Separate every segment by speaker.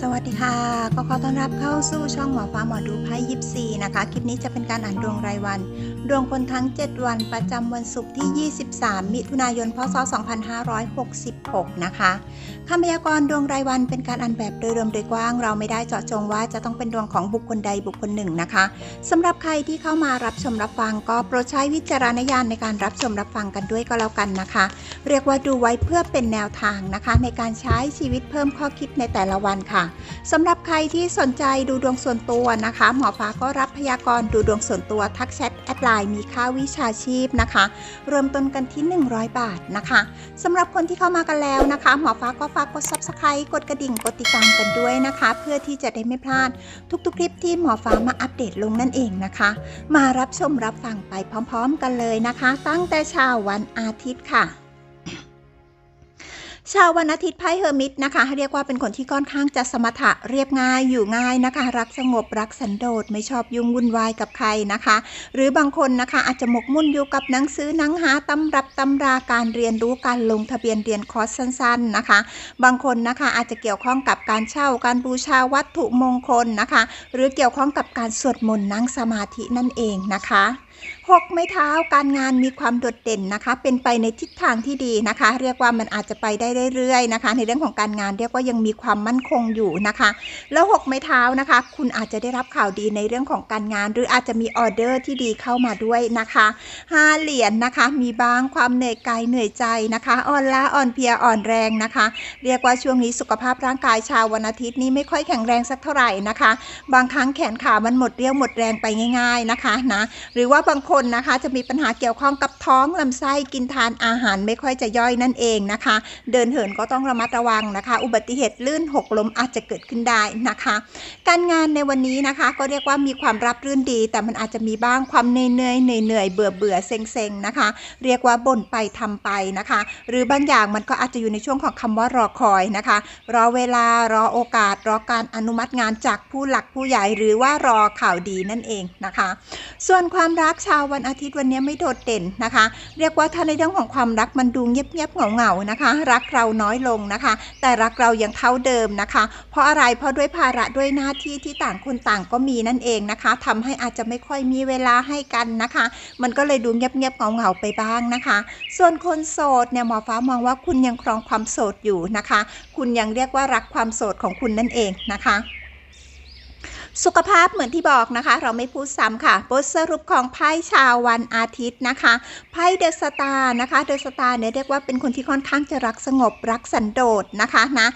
Speaker 1: สวัสัสดีค่ะ ก็ขอต้อนรับเข้าสู่ช่องหมอฟ้าหมอดูไพ่ยิปซีนะคะ คลิปนี้จะเป็นการอ่านดวงรายวัน ดวงคนทั้ง 7 วันประจำวันศุกร์ที่ 23 มิถุนายน พศ 2566 นะคะคำพยากรณ์ดวงรายวันเป็นการอ่านแบบโดยรวมโดยกว้าง เราไม่ได้เจาะจงว่าจะต้องเป็นดวงของบุคคลใดบุคคลหนึ่งนะคะสำหรับใครที่เข้ามารับชมรับฟัง ก็โปรดใช้วิจารณญาณในการรับชมรับฟังกันด้วยก็แล้วกันนะคะ เรียกว่าดูไว้เพื่อเป็นแนวทางนะคะ ในการใช้ชีวิตเพิ่มข้อคิดในแต่ละวันค่ะสำหรับใครที่สนใจดูดวงส่วนตัวนะคะ หมอฟ้าก็รับพยากรณ์ดูดวงส่วนตัวทักแชทแอดไลน์มีค่าวิชาชีพนะคะ เริ่มต้นกันที่ 100 บาทนะคะสำหรับคนที่เข้ามากันแล้วนะคะ หมอฟ้าก็ฝากกด subscribe กดกระดิ่งกดติดตามกันด้วยนะคะ เพื่อที่จะได้ไม่พลาด ทุกๆ คลิปที่หมอฟ้ามาอัปเดตลงนั่นเองนะคะ มารับชมรับฟังไปพร้อม ๆ กันเลยนะคะ ตั้งแต่เช้าวันอาทิตย์ค่ะ ชาววันอาทิตย์ไพ่เฮอร์มิตนะคะเรียกว่าเป็นคนที่ค่อนข้างจะสมถะเรียบง่ายอยู่ง่ายนะคะ รักสงบรักสันโดษไม่ชอบยุ่งวุ่นวายกับใครนะคะ หรือบางคนนะคะอาจจะหมกมุ่นอยู่กับหนังสือหนังหาตำรับตำราการเรียนรู้การลงทะเบียนเรียนคอร์สสั้น ๆนะคะ บางคนนะคะอาจจะเกี่ยวข้องกับการเช่าการบูชาวัตถุมงคลนะคะ หรือเกี่ยวข้องกับการสวดมนต์นั่งสมาธินั่นเองนะคะ หกไม้เท้าการงานมีความโดดเด่นนะคะ เป็นไปในทิศทางที่ดีนะคะ เรียกว่ามันอาจจะไปได้เรื่อยๆนะคะ ในเรื่องของการงานเรียกว่ายังมีความมั่นคงอยู่นะคะ แล้วหกไม้เท้านะคะ คุณอาจจะได้รับข่าวดีในเรื่องของการงาน หรืออาจจะมีออเดอร์ที่ดีเข้ามาด้วยนะคะห้าเหรียญนนะคะ มีบ้างความเหนื่อยกายเหนื่อยใจนะคะ อ่อนล้าอ่อนเพลียอ่อนแรงนะคะ เรียกว่าช่วงนี้สุขภาพร่างกายชาววันอาทิตย์นี้ไม่ค่อยแข็งแรงสักเท่าไหร่นะคะ บางครั้งแขนขามันหมดเรี่ยวหมดแรงไปง่าย ๆนะคะนะหรือว่าบางคนนะคะ จะมีปัญหาเกี่ยวข้องกับท้องลำไส้กินทานอาหารไม่ค่อยจะย่อยนั่นเองนะคะ เดินเหินก็ต้องระมัดระวังนะคะ อุบัติเหตุลื่นหกล้มอาจจะเกิดขึ้นได้นะคะ การงานในวันนี้นะคะ ก็เรียกว่ามีความรับรื่นดี แต่มันอาจจะมีบ้างความเหนื่อยเหนื่อยเหนื่อยเบื่อเบื่อเซ็งเซ็งนะคะ เรียกว่าบ่นไปทำไปนะคะ หรือบางอย่างมันก็อาจจะอยู่ในช่วงของคำว่ารอคอยนะคะ รอเวลารอโอกาส รอการอนุมัติงานจากผู้หลักผู้ใหญ่หรือว่ารอข่าวดีนั่นเองนะคะ ส่วนความรักชาววันอาทิตย์วันนี้ไม่โดดเด่นนะคะ เรียกว่าถ้าในเรื่องของความรักมันดูเงียบๆเหงาๆนะคะ รักเราน้อยลงนะคะ แต่รักเรายังเท่าเดิมนะคะ เพราะอะไรเพราะด้วยภาระด้วยหน้าที่ที่ต่างคนต่างก็มีนั่นเองนะคะทำให้อาจจะไม่ค่อยมีเวลาให้กันนะคะ มันก็เลยดูเงียบๆเหงาๆไปบ้างนะคะ ส่วนคนโสดเนี่ยหมอฟ้ามองว่าคุณยังครองความโสดอยู่นะคะ คุณยังเรียกว่ารักความโสดของคุณนั่นเองนะคะ สุขภาพเหมือนที่บอกนะคะ เราไม่พูดซ้ำค่ะ บทสรุปของไพ่ชาววันอาทิตย์นะคะ ไพ่เดอะสตาร์นะคะ เดอะสตาร์เนี่ยเรียกว่าเป็นคนที่ค่อนข้างจะรักสงบรักสันโดษนะคะนะ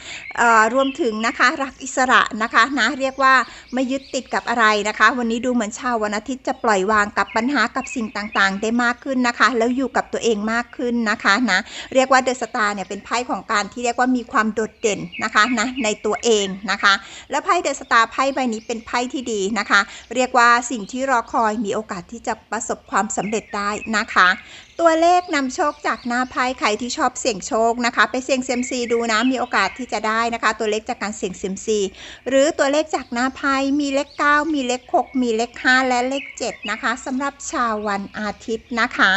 Speaker 1: รวมถึงนะคะรักอิสระนะคะนะเรียกว่าไม่ยึดติดกับอะไรนะคะ วันนี้ดูเหมือนชาววันอาทิตย์จะปล่อยวางกับปัญหากับสิ่งต่างๆ ได้มากขึ้นนะคะ แล้วอยู่กับตัวเองมากขึ้นนะคะนะเรียกว่าเดอะสตาร์เนี่ยเป็นไพ่ของการที่เรียกว่ามีความโดดเด่นนะคะนะในตัวเองนะคะ แล้วไพ่เดอะสตาร์ไพ่ใบนี้เป็นไพ่ที่ดีนะคะ เรียกว่าสิ่งที่รอคอยมีโอกาสที่จะประสบความสำเร็จได้นะคะ ตัวเลขนำโชคจากหน้าไพ่ใครที่ชอบเสี่ยงโชคนะคะ ไปเสี่ยงเซยมซีดูนะมีโอกาสที่จะได้นะคะ ตัวเลขจากการเสี่ยงเซยมซีหรือตัวเลขจากหน้าไพ่มีเลข 9 มีเลข 6 มีเลข 5 และเลข 7 นะคะสำหรับชาววันอาทิตย์นะคะ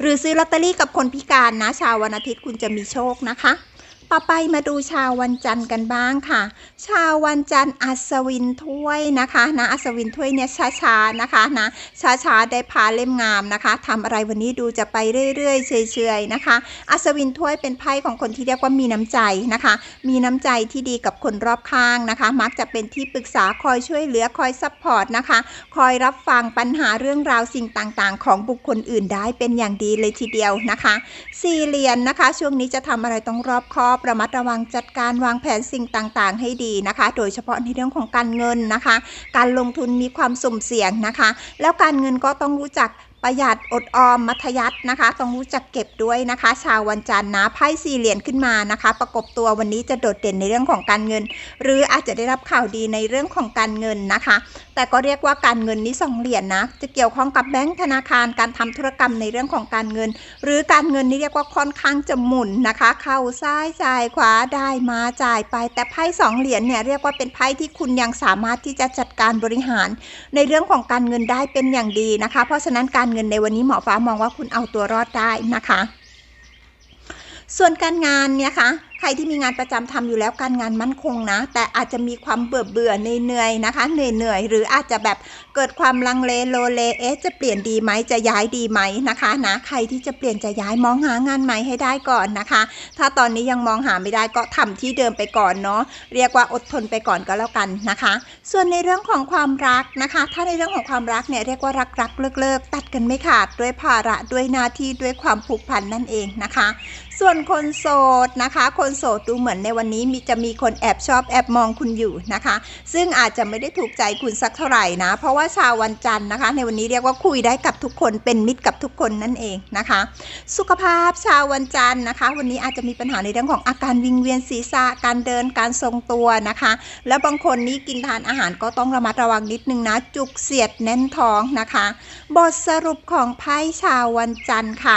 Speaker 1: หรือซื้อลอตเตอรี่กับคนพิการนะ ชาววันอาทิตย์คุณจะมีโชคนะคะ ต่อไปมาดูชาววันจันทร์กันบ้างค่ะ ชาววันจันทร์อัศวินถ้วยนะคะนะอัศวินถ้วยเนี่ยช้าๆนะคะนะช้าๆได้พาเล่มงามนะคะทำอะไรวันนี้ดูจะไปเรื่อยๆเฉยๆนะคะ อัศวินถ้วยเป็นไพ่ของคนที่เรียกว่ามีน้ำใจนะคะ มีน้ำใจที่ดีกับคนรอบข้างนะคะ มักจะเป็นที่ปรึกษาคอยช่วยเหลือคอยซัพพอร์ตนะคะ คอยรับฟังปัญหาเรื่องราวสิ่งต่างๆ ของบุคคลอื่นได้เป็นอย่างดีเลยทีเดียวนะคะ สี่เหรียญนะคะ ช่วงนี้จะทำอะไรต้องรอบคอบระมัดระวังจัดการวางแผนสิ่งต่างๆ ให้ดีนะคะ โดยเฉพาะในเรื่องของการเงินนะคะ การลงทุนมีความสุ่มเสี่ยงนะคะ แล้วการเงินก็ต้องรู้จัก ประหยัดอดออมมัธยัตินะคะ ต้องรู้จักเก็บด้วยนะคะ ชาววันจันทร์นะไพ่สี่เหรียญขึ้นมานะคะ ประกบตัววันนี้จะโดดเด่นในเรื่องของการเงิน หรืออาจจะได้รับข่าวดีในเรื่องของการเงินนะคะ แต่ก็เรียกว่าการเงินนี้สองเหรียญนะจะเกี่ยวข้องกับแบงก์ธนาคารการทำธุรกรรมในเรื่องของการเงิน หรือการเงินนี่เรียกว่าค่อนข้างจะหมุนนะคะ เข้าซ้ายจ่ายขวาได้มาจ่ายไป แต่ไพ่สองเหรียญเนี่ยเรียกว่าเป็นไพ่ที่คุณยังสามารถที่จะจัดการบริหาร ในเรื่องของการเงินได้เป็นอย่างดีนะคะ เพราะฉะนั้นการเงินในวันนี้หมอฟ้ามองว่าคุณเอาตัวรอดได้นะคะ ส่วนการงานเนี่ยคะใครที่มีงานประจำทำอยู่แล้วการงานมั่นคงนะ แต่อาจจะมีความเบื่อเบื่อเหนื่อยๆนะคะ เหนื่อยเหนื่อยหรืออาจจะแบบเกิดความลังเลโลเลเอ๊ะจะเปลี่ยนดีไหมจะย้ายดีไหมนะคะนะใครที่จะเปลี่ยนจะย้ายมองหางานใหม่ให้ได้ก่อนนะคะ ถ้าตอนนี้ยังมองหาไม่ได้ก็ทำที่เดิมไปก่อนเนาะเรียกว่าอดทนไปก่อนก็แล้วกันนะคะ ส่วนในเรื่องของความรักนะคะ ถ้าในเรื่องของความรักเนี่ยเรียกว่ารักรักเลิกเลิกตัดกันไม่ขาดด้วยภาระด้วยหน้าที่ด้วยความผูกพันนั่นเองนะคะ ส่วนคนโสดนะคะ คนโสดดูเหมือนในวันนี้มีจะมีคนแอบชอบแอบมองคุณอยู่นะคะ ซึ่งอาจจะไม่ได้ถูกใจคุณสักเท่าไหร่นะ เพราะว่าชาววันจันทร์นะคะ ในวันนี้เรียกว่าคุยได้กับทุกคนเป็นมิตรกับทุกคนนั่นเองนะคะ สุขภาพชาววันจันทร์นะคะ วันนี้อาจจะมีปัญหาในเรื่องของอาการวิงเวียนศีรษะการเดินการทรงตัวนะคะ แล้วบางคนนี่กินทานอาหารก็ต้องระมัดระวังนิดนึงนะ จุกเสียดแน่นท้องนะคะ บทสรุปของไพ่ชาววันจันทร์ค่ะ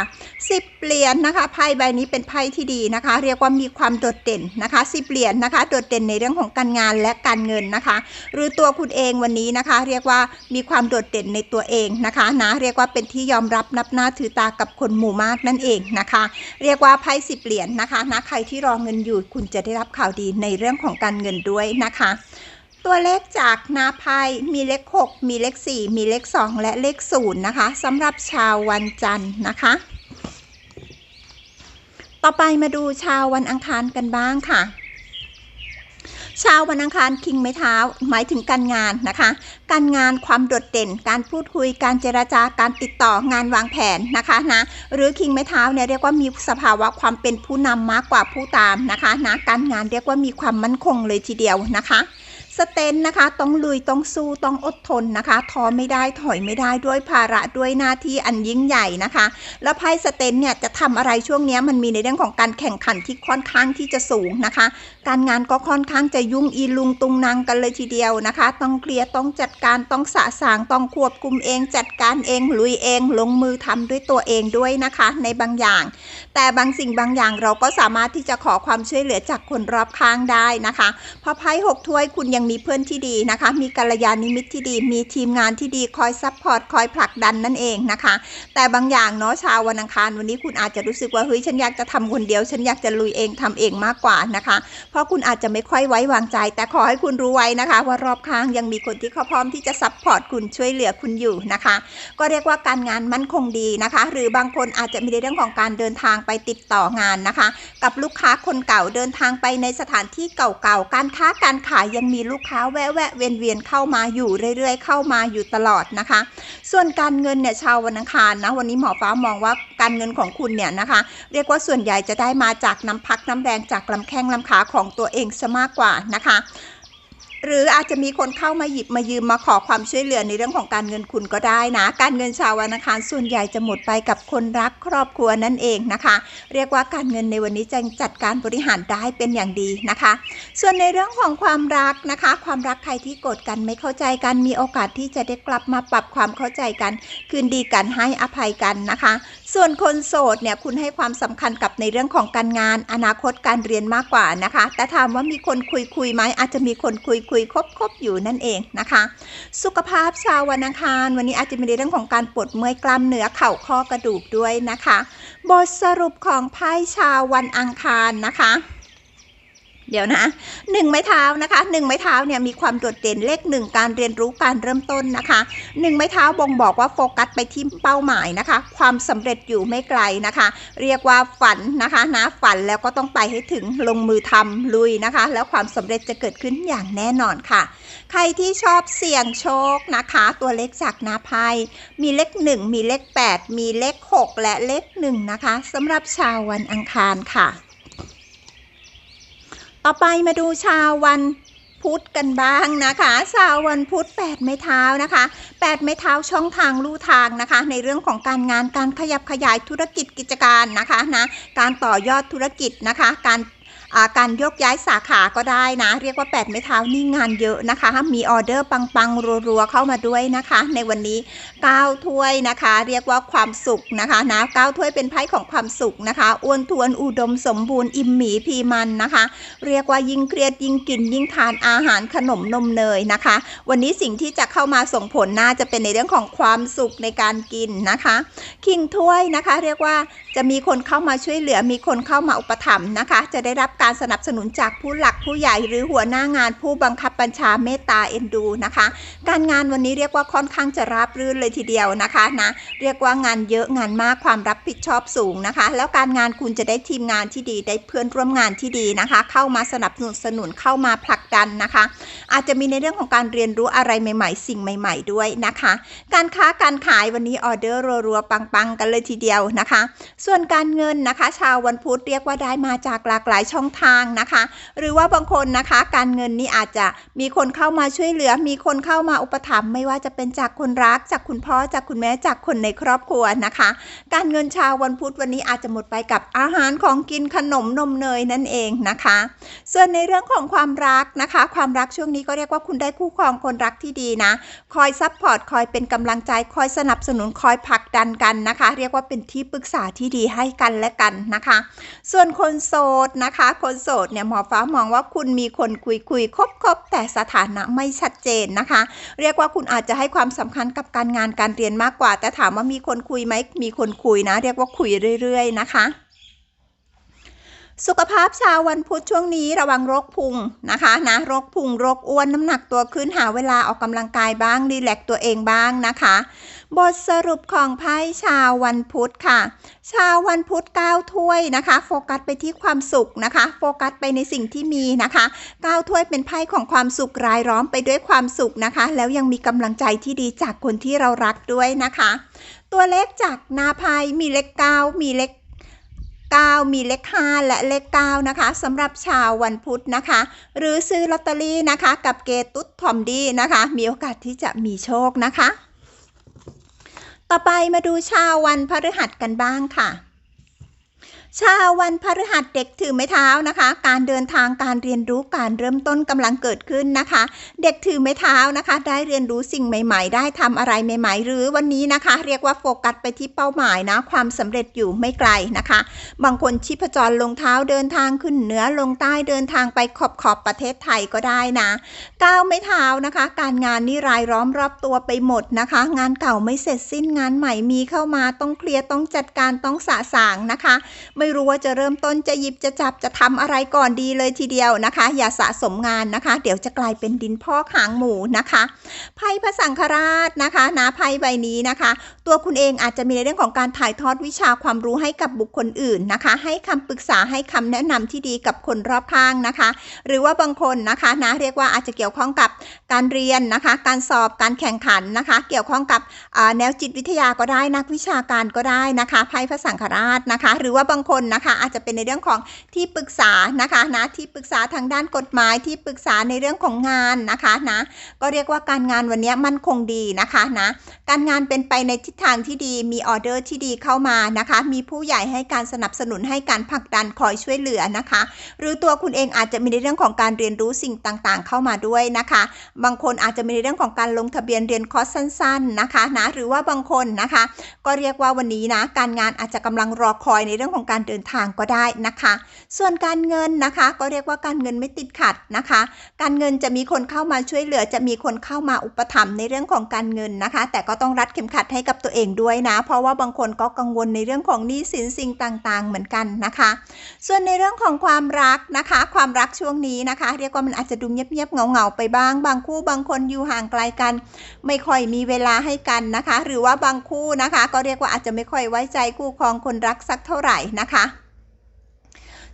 Speaker 1: สิเหรียญนะคะไพ่ใบนี้เป็นไพ่ที่ดีนะคะ เรียกว่ามีความโดดเด่นนะคะสิบเหรียญนะคะโดดเด่นในเรื่องของการงานและการเงินนะคะ หรือตัวคุณเองวันนี้นะคะ เรียกว่ามีความโดดเด่นในตัวเองนะคะนะเรียกว่าเป็นที่ยอมรับนับหน้าถือตากับคนหมู่มากนั่นเองนะคะ เรียกว่าไพ่สิบเหรียญนะคะนะใครที่รอเงินอยู่คุณจะได้รับข่าวดีในเรื่องของการเงินด้วยนะคะตัวเลขจากนาไพ่มีเลข 6 มีเลข 4 มีเลข 2 และเลข 0 นะคะสำหรับชาววันจันทร์นะคะ ต่อไปมาดูชาววันอังคารกันบ้างค่ะชาววันอังคารคิงไม้เท้า หมายถึงการงานนะคะ การงานความโดดเด่น การพูดคุยการเจรจาการติดต่องานวางแผนนะคะนะหรือคิงไม้เท้าเนี่ยเรียกว่ามีสภาวะความเป็นผู้นำมากกว่าผู้ตามนะคะนะการงานเรียกว่ามีความมั่นคงเลยทีเดียวนะคะ สเตนนะคะ ต้องลุย ต้องสู้ ต้องอดทนนะคะท้อไม่ได้ถอยไม่ได้ด้วยภาระด้วยหน้าที่อันยิ่งใหญ่นะคะ แล้วไพ่สเตนเนี่ยจะทำอะไรช่วงนี้มันมีในเรื่องของการแข่งขันที่ค่อนข้างที่จะสูงนะคะ การงานก็ค่อนข้างจะยุ่งอีลุงตุงนางกันเลยทีเดียวนะคะ ต้องเคลียร์ต้องจัดการต้องสะสางต้องควบคุมเอง จัดการเองลุยเอง ลงมือทำด้วยตัวเองด้วยนะคะ ในบางอย่าง แต่บางสิ่งบางอย่างเราก็สามารถที่จะขอความช่วยเหลือจากคนรอบข้างได้นะคะเพราะไพ่หกถ้วยคุณยังมีเพื่อนที่ดีนะคะ มีกัลยาณมิตรที่ดี มีทีมงานที่ดีคอยซัพพอร์ตคอยผลักดันนั่นเองนะคะ แต่บางอย่างเนาะชาววันอังคารวันนี้คุณอาจจะรู้สึกว่าเฮ้ยฉันอยากจะทำคนเดียว ฉันอยากจะลุยเองทำเองมากกว่านะคะราะคุณอาจจะไม่ค่อยไว้วางใจ แต่ขอให้คุณรู้ไว้นะคะ ว่ารอบข้างยังมีคนที่เขาพร้อมที่จะซัพพอร์ตคุณช่วยเหลือคุณอยู่นะคะ ก็เรียกว่าการงานมั่นคงดีนะคะ หรือบางคนอาจจะมีในเรื่องของการเดินทางไปติดต่องานนะคะ กับลูกค้าคนเก่าเดินทางไปในสถานที่เก่าๆการค้าการขายยังมีลูกค้าแวะแวะเวียนเวียนเข้ามาอยู่เรื่อยๆ เข้ามาอยู่ตลอดนะคะ ส่วนการเงินเนี่ยชาววันอังคารนะวันนี้หมอฟ้ามองว่าการเงินของคุณเนี่ยนะคะ เรียกว่าส่วนใหญ่จะได้มาจากน้ำพักน้ำแรงจากลำแข้งลำขาของตัวเองซะมากกว่านะคะ หรืออาจจะมีคนเข้ามาหยิบมายืมมาขอความช่วยเหลือในเรื่องของการเงินคุณก็ได้นะ การเงินชาววันอังคารส่วนใหญ่จะหมดไปกับคนรักครอบครัวนั่นเองนะคะ เรียกว่าการเงินในวันนี้จะจัดการบริหารได้เป็นอย่างดีนะคะ ส่วนในเรื่องของความรักนะคะ ความรักใครที่โกรธกันไม่เข้าใจกันมีโอกาสที่จะได้กลับมาปรับความเข้าใจกัน คืนดีกันให้อภัยกันนะคะ ส่วนคนโสดเนี่ยคุณให้ความสำคัญกับในเรื่องของการงาน อนาคตการเรียนมากกว่านะคะ แต่ถามว่ามีคนคุยคุยไหมอาจจะมีคนคุยคุยคบคบอยู่นั่นเองนะคะ สุขภาพชาววันอังคาร วันนี้อาจจะมีในเรื่องของการปวดเมื่อยกล้ามเนื้อเข่าข้อกระดูกด้วยนะคะ บทสรุปของไพ่ชาววันอังคารนะคะ เดี๋ยวนะหนึ่งไม้เท้านะคะหนึ่งไม้เท้าเนี่ยมีความโดดเด่นเลขหนึ่งการเรียนรู้การเริ่มต้นนะคะหนึ่งไม้เท้าบ่งบอกว่าโฟกัสไปที่เป้าหมายนะคะ ความสำเร็จอยู่ไม่ไกลนะคะ เรียกว่าฝันนะคะนะฝันแล้วก็ต้องไปให้ถึงลงมือทำลุยนะคะ แล้วความสำเร็จจะเกิดขึ้นอย่างแน่นอนค่ะ ใครที่ชอบเสี่ยงโชคนะคะ ตัวเลขจากนาไพ่มีเลขหนึ่งมีเลขแปดมีเลขหกและเลขหนึ่งนะคะสำหรับชาววันอังคารค่ะ ต่อไปมาดูชาววันพุธกันบ้างนะคะชาววันพุธ8ไม้เท้านะคะ8ไม้เท้าช่องทางลู่ทางนะคะ ในเรื่องของการงานการขยับขยายธุรกิจกิจการนะคะนะการต่อยอดธุรกิจนะคะ การ การยกย้ายสาขาก็ได้นะ เรียกว่า 8 ไม้เท้านี่งานเยอะนะคะ มีออเดอร์ปังๆรัวๆเข้ามาด้วยนะคะ ในวันนี้ 9 ถ้วยนะคะ เรียกว่าความสุขนะคะนะ9ถ้วยเป็นไพ่ของความสุขนะคะอ้วนทวนอุดมสมบูรณ์อิ่มหมีพีมันนะคะ เรียกว่ายิ่งเครียดยิ่งกินยิ่งทานอาหารขนมนมเนยนะคะ วันนี้สิ่งที่จะเข้ามาส่งผลน่าจะเป็นในเรื่องของความสุขในการกินนะคะคิงถ้วยนะคะ เรียกว่าจะมีคนเข้ามาช่วยเหลือมีคนเข้ามาอุปถัมภ์นะคะ จะได้รับรับการสนับสนุนจากผู้หลักผู้ใหญ่หรือหัวหน้างานผู้บังคับบัญชาเมตตาเอ็นดูนะคะ การงานวันนี้เรียกว่าค่อนข้างจะราบรื่นเลยทีเดียวนะคะนะเรียกว่างานเยอะงานมากความรับผิดชอบสูงนะคะ แล้วการงานคุณจะได้ทีมงานที่ดีได้เพื่อนร่วมงานที่ดีนะคะ เข้ามาสนับสนุนสนุนเข้ามาผลักดันนะคะ อาจจะมีในเรื่องของการเรียนรู้อะไรใหม่ ๆ สิ่งใหม่ ๆ ด้วยนะคะ การค้าการขายวันนี้ออเดอร์รัวๆปังๆ กันเลยทีเดียวนะคะ ส่วนการเงินนะคะ ชาววันพุธเรียกว่าได้มาจากหลากหลายช่องทางนะคะ หรือว่าบางคนนะคะการเงินนี่อาจจะมีคนเข้ามาช่วยเหลือ มีคนเข้ามาอุปถัมภ์ไม่ว่าจะเป็นจากคนรัก จากคุณพ่อจากคุณแม่จากคนในครอบครัวนะคะ การเงินชาววันพุธวันนี้อาจจะหมดไปกับอาหารของกินขนมนมเนยนั่นเองนะคะ ส่วนในเรื่องของความรักนะคะ ความรักช่วงนี้ก็เรียกว่าคุณได้คู่ครองคนรักที่ดีนะ คอยซัพพอร์ตคอยเป็นกำลังใจคอยสนับสนุนคอยผลักดันกันนะคะ เรียกว่าเป็นที่ปรึกษาที่ดีให้กันและกันนะคะ ส่วนคนโสดนะคะคนโสดเนี่ยหมอฟ้ามองว่าคุณมีคนคุยคุยคบคบแต่สถานะไม่ชัดเจนนะคะ เรียกว่าคุณอาจจะให้ความสำคัญกับการงานการเรียนมากกว่า แต่ถามว่ามีคนคุยไหมมีคนคุยนะ เรียกว่าคุยเรื่อย ๆ นะคะสุขภาพชาววันพุธช่วงนี้ระวังโรคพุงนะคะนะโรคพุงโรคอ้วนน้ำหนักตัวขึ้นหาเวลาออกกำลังกายบ้างรีแลกตัวเองบ้างนะคะ บทสรุปของไพ่ชาววันพุธค่ะ ชาววันพุธ9ถ้วยนะคะ โฟกัสไปที่ความสุขนะคะ โฟกัสไปในสิ่งที่มีนะคะ9ถ้วยเป็นไพ่ของความสุขรายล้อมไปด้วยความสุขนะคะ แล้วยังมีกำลังใจที่ดีจากคนที่เรารักด้วยนะคะ ตัวเลขจากนาไพ่มีเลข9มีเลข9 มีเลข 5 และเลข 9 นะคะสำหรับชาววันพุธนะคะ หรือซื้อลอตเตอรี่นะคะ กับเกตุ๊ดทอมดีนะคะ มีโอกาสที่จะมีโชคนะคะ ต่อไปมาดูชาววันพฤหัสกันบ้างค่ะ ชาววันพฤหัสเด็กถือไม้เท้านะคะ การเดินทางการเรียนรู้การเริ่มต้นกำลังเกิดขึ้นนะคะ เด็กถือไม้เท้านะคะ ได้เรียนรู้สิ่งใหม่ ๆ ได้ทำอะไรใหม่ ๆ หรือวันนี้นะคะ เรียกว่าโฟกัสไปที่เป้าหมายนะความสำเร็จอยู่ไม่ไกลนะคะ บางคนชีพจรลงเท้าเดินทางขึ้นเหนือลงใต้เดินทางไปขอบขอบประเทศไทยก็ได้นะก้าวไม่เท้านะคะ การงานนี่รายล้อมรอบตัวไปหมดนะคะ งานเก่าไม่เสร็จสิ้นงานใหม่มีเข้ามาต้องเคลียร์ต้องจัดการต้องสะสางนะคะไม่ไม่รู้ว่าจะเริ่มต้นจะหยิบจะจับจะทำอะไรก่อนดีเลยทีเดียวนะคะ อย่าสะสมงานนะคะ เดี๋ยวจะกลายเป็นดินพอกหางหมูนะคะไพ่พระสังฆราชนะคะนะไพ่ใบนี้นะคะ ตัวคุณเองอาจจะมีในเรื่องของการถ่ายทอดวิชาความรู้ให้กับบุคคลอื่นนะคะ ให้คำปรึกษาให้คำแนะนำที่ดีกับคนรอบข้างนะคะ หรือว่าบางคนนะคะนะเรียกว่าอาจจะเกี่ยวข้องกับการเรียนนะคะ การสอบการแข่งขันนะคะ เกี่ยวข้องกับแนวจิตวิทยาก็ได้นักวิชาการก็ได้นะคะไพ่พระสังฆราชนะคะ หรือว่าบางคนนะคะอาจจะเป็นในเรื่องของที่ปรึกษานะคะนะที่ปรึกษาทางด้านกฎหมายที่ปรึกษาในเรื่องของงานนะคะนะก็เรียกว่าการงานวันนี้มั่นคงดีนะคะนะการงานเป็นไปในทิศทางที่ดีมีออเดอร์ที่ดีเข้ามานะคะ มีผู้ใหญ่ให้การสนับสนุนให้การผลักดันคอยช่วยเหลือนะคะ หรือตัวคุณเองอาจจะมีในเรื่องของการเรียนรู้สิ่งต่างๆ เข้ามาด้วยนะคะ บางคนอาจจะมีในเรื่องของการลงทะเบียนเรียนคอร์สสั้น ๆนะคะนะหรือว่าบางคนนะคะ ก็เรียกว่าวันนี้นะการงานอาจจะกำลังรอคอยในเรื่องของการเดินทางก็ได้นะคะ ส่วนการเงินนะคะก็เรียกว่าการเงินไม่ติดขัดนะคะ การเงินจะมีคนเข้ามาช่วยเหลือ จะมีคนเข้ามาอุปถัมภ์ในเรื่องของการเงินนะคะ แต่ก็ต้องรัดเข็มขัดให้กับตัวเองด้วยนะ เพราะว่าบางคนก็กังวลในเรื่องของหนี้สินสิ่งต่างๆ เหมือนกันนะคะ ส่วนในเรื่องของความรักนะคะ ความรักช่วงนี้นะคะ เรียกว่ามันอาจจะดูเงียบๆเงาๆไปบ้าง บางคู่บางคนอยู่ห่างไกลกัน ไม่ค่อยมีเวลาให้กันนะคะ หรือว่าบางคู่นะคะ ก็เรียกว่าอาจจะไม่ค่อยไว้ใจคู่ครองคนรักสักเท่าไหร่นะคะ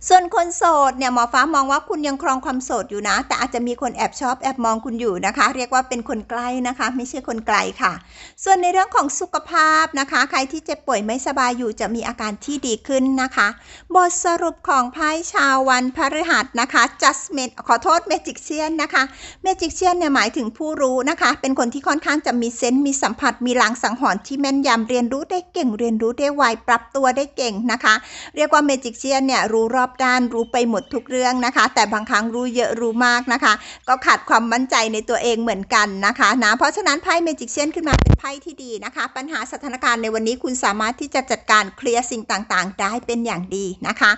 Speaker 1: ส่วนคนโสดเนี่ยหมอฟ้ามองว่าคุณยังครองความโสดอยู่นะ แต่อาจจะมีคนแอบชอบแอบมองคุณอยู่นะคะ เรียกว่าเป็นคนใกล้นะคะ ไม่ใช่คนไกลค่ะ ส่วนในเรื่องของสุขภาพนะคะ ใครที่เจ็บป่วยไม่สบายอยู่จะมีอาการที่ดีขึ้นนะคะ บทสรุปของไพ่ชาววันพฤหัสนะคะ judgment ขอโทษ magician นนะคะ magician เนี่ยหมายถึงผู้รู้นะคะ เป็นคนที่ค่อนข้างจะมีเซนส์มีสัมผัสมีลางสังหรณ์ที่แม่นยำเรียนรู้ได้เก่งเรียนรู้ได้ไวปรับตัวได้เก่งนะคะ เรียกว่า magician เนี่ยรู้รอบด้านรู้ไปหมดทุกเรื่องนะคะ แต่บางครั้งรู้เยอะรู้มากนะคะ ก็ขาดความมั่นใจในตัวเองเหมือนกันนะคะนะเพราะฉะนั้นไพ่ magician ขึ้นมาเป็นไพ่ที่ดีนะคะ ปัญหาสถานการณ์ในวันนี้คุณสามารถที่จะจัดการเคลียร์สิ่งต่างๆ ได้เป็นอย่างดีนะคะ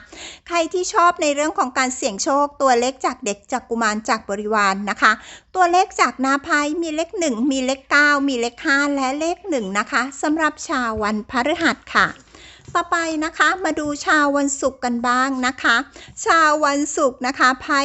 Speaker 1: ใครที่ชอบในเรื่องของการเสี่ยงโชคตัวเลขจากเด็กจากกุมารจากบริวารนนะคะ ตัวเลขจากนาไพ่มีเลข 1 มีเลข 9 มีเลข 5 และเลข 1 นะคะสำหรับชาววันพฤหัสค่ะ ต่อไปนะคะมาดูชาววันศุกร์กันบ้างนะคะ ชาววันศุกร์นะคะไพ่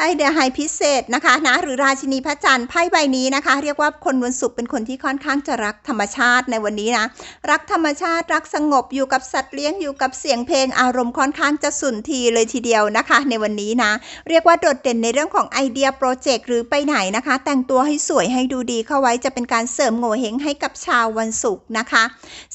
Speaker 1: ไพ่เดอะไฮพิเศษนะคะนะหรือราชินีพระจันทร์ไพ่ใบนี้นะคะ เรียกว่าคนวันศุกร์เป็นคนที่ค่อนข้างจะรักธรรมชาติในวันนี้นะรักธรรมชาติรักสงบอยู่กับสัตว์เลี้ยงอยู่กับเสียงเพลงอารมณ์ค่อนข้างจะสุนทรีเลยทีเดียวนะคะ ในวันนี้นะ เรียกว่าโดดเด่นในเรื่องของไอเดียโปรเจกต์หรือไปไหนนะคะ แต่งตัวให้สวยให้ดูดีเข้าไว้จะเป็นการเสริมโง่เฮงให้กับชาววันศุกร์นะคะ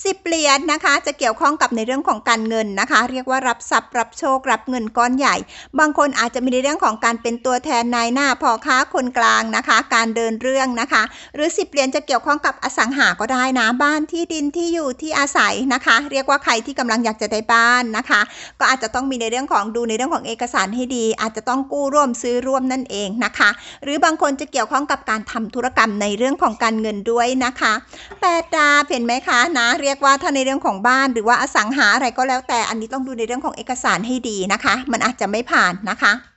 Speaker 1: สิบเหรียญนะคะ จะเกี่ยวข้องกับในเรื่องของการเงินนะคะ เรียกว่ารับทรัพย์รับโชครับเงินก้อนใหญ่ บางคนอาจจะมีในเรื่องของการเป็นตัวแทนนายหน้าพ่อค้าคนกลางนะคะ การเดินเรื่องนะคะ หรือสิบเหรียญจะเกี่ยวข้องกับอสังหาก็ได้นะบ้านที่ดินที่อยู่ที่อาศัยนะคะ เรียกว่าใครที่กำลังอยากจะได้บ้านนะคะ ก็อาจจะต้องมีในเรื่องของดูในเรื่องของเอกสารให้ดี อาจจะต้องกู้ร่วมซื้อร่วมนั่นเองนะคะ หรือบางคนจะเกี่ยวข้องกับการทำธุรกรรมในเรื่องของการเงินด้วยนะคะแปดดาเห็นไหมคะนะเรียกว่าถ้าในเรื่องของบ้านหรือว่าอสังหาอะไรก็แล้วแต่อันนี้ต้องดูในเรื่องของเอกสารให้ดีนะคะ มันอาจจะไม่ผ่านนะคะ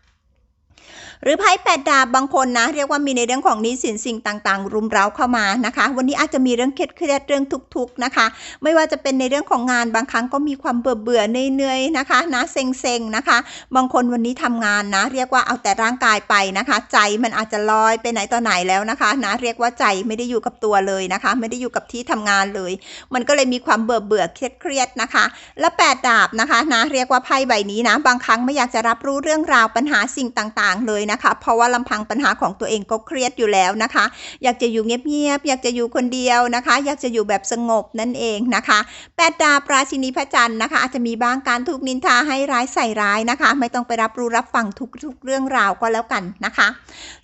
Speaker 1: หรือไพ่แปดดาบบางคนนะ เรียกว่ามีในเรื่องของนี้สินสิ่งต่างๆ รุมเร้าเข้ามานะคะ วันนี้อาจจะมีเรื่องเครียดเรื่องทุกๆนะคะ ไม่ว่าจะเป็นในเรื่องของงานบางครั้งก็มีความเบื่อเบื่อเนื่อยๆนะคะนะเซ็งๆนะคะ บางคนวันนี้ทำงานนะ เรียกว่าเอาแต่ร่างกายไปนะคะ ใจมันอาจจะลอยไปไหนต่อไหนแล้วนะคะนะเรียกว่าใจไม่ได้อยู่กับตัวเลยนะคะ ไม่ได้อยู่กับที่ทำงานเลย มันก็เลยมีความเบื่อเบื่อๆเครียดๆนะคะ และแปดดาบนะคะนะเรียกว่าไพ่ใบนี้นะ บางครั้งไม่อยากจะรับรู้เรื่องราวปัญหาสิ่งต่างๆ เลยนะคะ เพราะว่าลำพังปัญหาของตัวเองก็เครียดอยู่แล้วนะคะ อยากจะอยู่เงียบๆอยากจะอยู่คนเดียวนะคะ อยากจะอยู่แบบสงบนั่นเองนะคะแปดดาปราชินีพระจันทร์นะคะ อาจจะมีบางการถูกนินทาให้ร้ายใส่ร้ายนะคะ ไม่ต้องไปรับรู้รับฟังทุกๆเรื่องราวก็แล้วกันนะคะ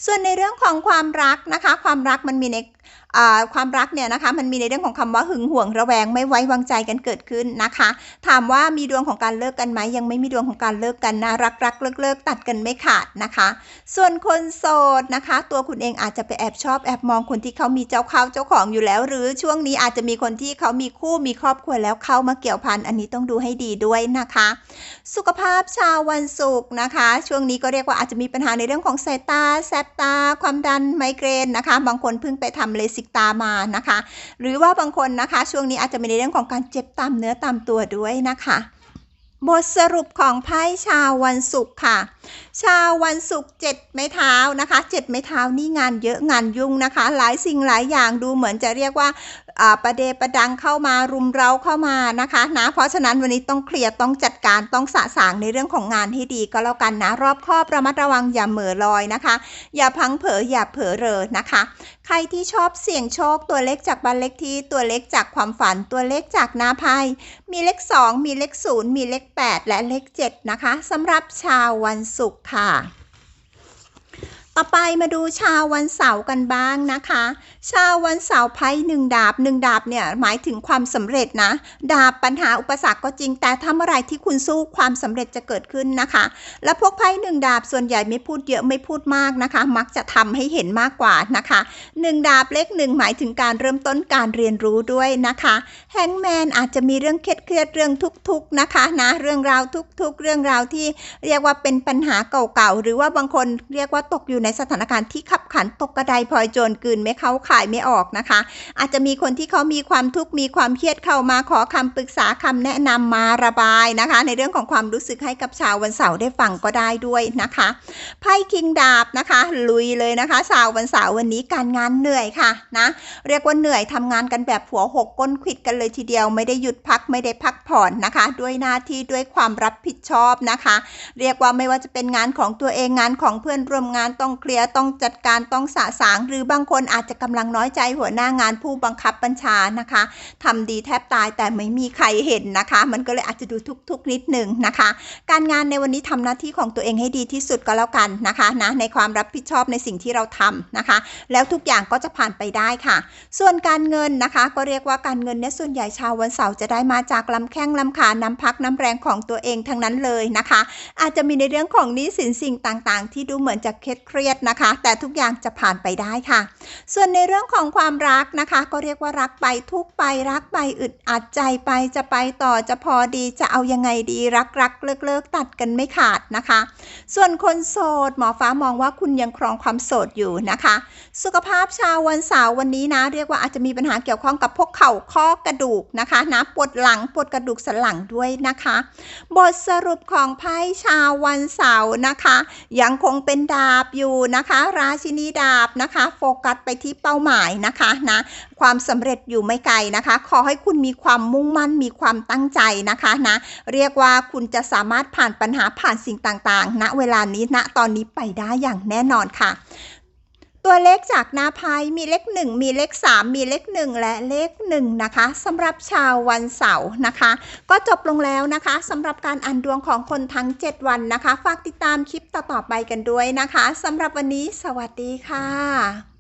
Speaker 1: ส่วนในเรื่องของความรักนะคะ ความรักมันมีในความรักเนี่ยนะคะมันมีในเรื่องของคำว่าหึงหวงระแวงไม่ไว้วางใจกันเกิดขึ้นนะคะ ถามว่ามีดวงของการเลิกกันไหมยังไม่มีดวงของการเลิกกันนะรักรักเลิกเลิกตัดกันไม่ขาดนะคะ ส่วนคนโสดนะคะ ตัวคุณเองอาจจะไปแอบชอบแอบมองคนที่เขามีเจ้าเข้าเจ้าของอยู่แล้ว หรือช่วงนี้อาจจะมีคนที่เขามีคู่มีครอบครัวแล้วเข้ามาเกี่ยวพันอันนี้ต้องดูให้ดีด้วยนะคะ สุขภาพชาววันศุกร์นะคะ ช่วงนี้ก็เรียกว่าอาจจะมีปัญหาในเรื่องของสายตาแสบตา ความดันไมเกรนนะคะ บางคนเพิ่งไปทำเลสิกตามานะคะ หรือว่าบางคนนะคะ ช่วงนี้อาจจะมีในเรื่องของการเจ็บตามเนื้อตามตัวด้วยนะคะ บทสรุปของไพ่ชาววันศุกร์ค่ะชาววันศุกร์เจ็ดไม้เท้านะคะเจ็ดไม้เท้านี่งานเยอะงานยุ่งนะคะ หลายสิ่งหลายอย่างดูเหมือนจะเรียกว่าประเดประดังเข้ามารุมเร้าเข้ามานะคะนะเพราะฉะนั้นวันนี้ต้องเคลียร์ต้องจัดการต้องสะสางในเรื่องของงานให้ดีก็แล้วกันนะ รอบคอบระมัดระวังอย่าเหม่อลอยนะคะ อย่าพังเผลออย่าเผลอเรอนะคะ ใครที่ชอบเสี่ยงโชคตัวเลขจากบ้านเลขที่ตัวเลขจากความฝันตัวเลขจากหน้าไพ่มีเลข 2 มีเลข 0 มีเลข 8 และเลข7นะคะสำหรับชาววันสุกค่ะ ต่อไปมาดูชาววันเสาร์กันบ้างนะคะ ชาววันเสาร์ไพ่หนึ่งดาบหนึ่งดาบเนี่ยหมายถึงความสำเร็จนะ ดาบปัญหาอุปสรรคก็จริง แต่ทำอะไรที่คุณสู้ความสำเร็จจะเกิดขึ้นนะคะ และพวกไพ่หนึ่งดาบส่วนใหญ่ไม่พูดเยอะไม่พูดมากนะคะ มักจะทำให้เห็นมากกว่านะคะหนึ่งดาบเลขหนึ่งหมายถึงการเริ่มต้นการเรียนรู้ด้วยนะคะแฮงแมนอาจจะมีเรื่องเครียดๆเรื่องทุกๆนะคะนะเรื่องราวทุกๆ เรื่องราวที่เรียกว่าเป็นปัญหาเก่าๆหรือว่าบางคนเรียกว่าตกอยู่ในสถานการณ์ที่ขับขันตกกระไดพลอยโจรกลืนไม่เข้าขายไม่ออกนะคะ อาจจะมีคนที่เขามีความทุกข์มีความเครียดเข้ามาขอคำปรึกษาคำแนะนำมาระบายนะคะ ในเรื่องของความรู้สึกให้กับชาววันเสาร์ได้ฟังก็ได้ด้วยนะคะไพ่คิงดาบนะคะ ลุยเลยนะคะชาววันเสาร์วันนี้การงานเหนื่อยค่ะนะเรียกว่าเหนื่อยทำงานกันแบบหัวหกก้นขวิดกันเลยทีเดียวไม่ได้หยุดพักไม่ได้พักผ่อนนะคะ ด้วยหน้าที่ด้วยความรับผิดชอบนะคะ เรียกว่าไม่ว่าจะเป็นงานของตัวเองงานของเพื่อนร่วมงานต้องเคลียร์ต้องจัดการต้องสะสาง หรือบางคนอาจจะกำลังน้อยใจหัวหน้างานผู้บังคับบัญชานะคะทำดีแทบตายแต่ไม่มีใครเห็นนะคะ มันก็เลยอาจจะดูทุกๆนิดหนึ่งนะคะ การงานในวันนี้ทำหน้าที่ของตัวเองให้ดีที่สุดก็แล้วกันนะคะนะในความรับผิดชอบในสิ่งที่เราทำนะคะ แล้วทุกอย่างก็จะผ่านไปได้ค่ะ ส่วนการเงินนะคะก็เรียกว่าการเงินเนี่ยส่วนใหญ่ชาววันเสาร์จะได้มาจากลำแข้งลำขาน้ำพักน้ำแรงของตัวเองทั้งนั้นเลยนะคะ อาจจะมีในเรื่องของหนี้สินสิ่งต่างๆ ที่ดูเหมือนจะเครียดเครีรียดนะคะ แต่ทุกอย่างจะผ่านไปได้ค่ะ ส่วนในเรื่องของความรักนะคะ ก็เรียกว่ารักไปทุกไปรักไปอึดอัดใจไปจะไปต่อจะพอดีจะเอายังไงดีรักรักเลิกเลิกตัดกันไม่ขาดนะคะ ส่วนคนโสดหมอฟ้ามองว่าคุณยังครองความโสดอยู่นะคะ สุขภาพชาววันเสาร์วันนี้นะ เรียกว่าอาจจะมีปัญหาเกี่ยวข้องกับพวกเข่าข้อกระดูกนะคะนะปวดหลังปวดกระดูกสันหลังด้วยนะคะ บทสรุปของไพ่ชาววันเสาร์นะคะ ยังคงเป็นดาบอยู่นะคะ ราชินีดาบนะคะ โฟกัสไปที่เป้าหมายนะคะนะความสำเร็จอยู่ไม่ไกลนะคะ ขอให้คุณมีความมุ่งมั่นมีความตั้งใจนะคะนะเรียกว่าคุณจะสามารถผ่านปัญหาผ่านสิ่งต่างๆณเวลานี้ณตอนนี้ไปได้อย่างแน่นอนค่ะ ตัวเลขจากหน้าไพ่มีเลข 1 มีเลข 3 มีเลข 1 และเลข 1 นะคะสำหรับชาววันเสาร์นะคะ ก็จบลงแล้วนะคะสำหรับการอ่านดวงของคนทั้ง 7 วันนะคะ ฝากติดตามคลิปต่อๆไปกันด้วยนะคะสำหรับวันนี้สวัสดีค่ะ